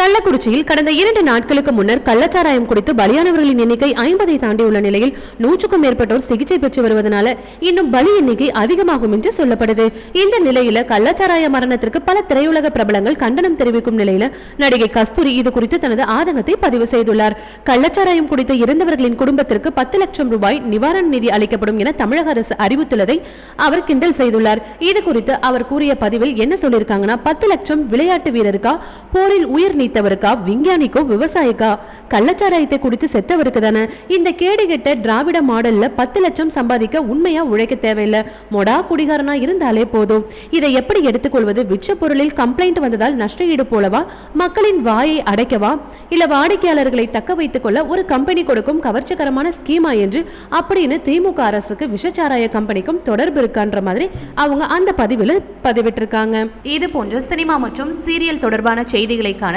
கள்ளக்குறிச்சியில் கடந்த இரண்டு நாட்களுக்கு முன்னர் கள்ளச்சாராயம் குடித்து பலியானவர்களின் எண்ணிக்கை ஐம்பதை தாண்டியுள்ள நிலையில் நூற்றுக்கும் மேற்பட்டோர் சிகிச்சை பெற்று வருவதனால இன்னும் பலி எண்ணிக்கை அதிகமாகும் என்று சொல்லப்படுது. இந்த நிலையில கள்ளச்சாராய மரணத்திற்கு பல திரையுலக பிரபலங்கள் கண்டனம் தெரிவிக்கும் நிலையில நடிகை கஸ்தூரி இது குறித்து தனது ஆதங்கத்தை பதிவு செய்துள்ளார். கள்ளச்சாராயம் குடித்து இறந்தவர்களின் குடும்பத்திற்கு பத்து லட்சம் ரூபாய் நிவாரண நிதி அளிக்கப்படும் என தமிழக அரசு அறிவித்துள்ளதை அவர் கிண்டல் செய்துள்ளார். இது குறித்து அவர் கூறிய பதிவில் என்ன சொல்லியிருக்காங்கன்னா பத்து லட்சம் விளையாட்டு வீரருக்கா போரில் உயிர் நீத்தவருக்கா விஞ்ஞானிக்கோ விவசாயிக்கா? கள்ளச்சாராயத்தை குடித்து செத்தவருக்கு தானே? இந்த கேடு கெட்ட திராவிட மாடல்ல பத்து லட்சம் சம்பாதிக்க உண்மையா உழைக்க தேவையில்லை. மொடா குடிகாரனா இருந்தாலே போதும். இதை எப்படி எடுத்துக்கொள்வது? விற்ற பொருளில் கம்ப்ளைண்ட் வந்ததால் நஷ்ட ஈடு போலவா? மக்களின் வாயை அடைக்கவா? இல்ல வாடிக்கையாளர்களை தக்க வைத்துக் கொள்ள ஒரு கம்பெனி கொடுக்கும் கவர்ச்சிகரமான ஸ்கீமா என்று அப்படின்னு திமுக அரசுக்கு விஷச்சாராய கம்பெனிக்கும் தொடர்பு இருக்கான்ற மாதிரி அவங்க அந்த பதிவில் பதிவிட்டிருக்காங்க. இது போன்ற சினிமா மற்றும் சீரியல் தொடர்பான செய்திகளைக்கான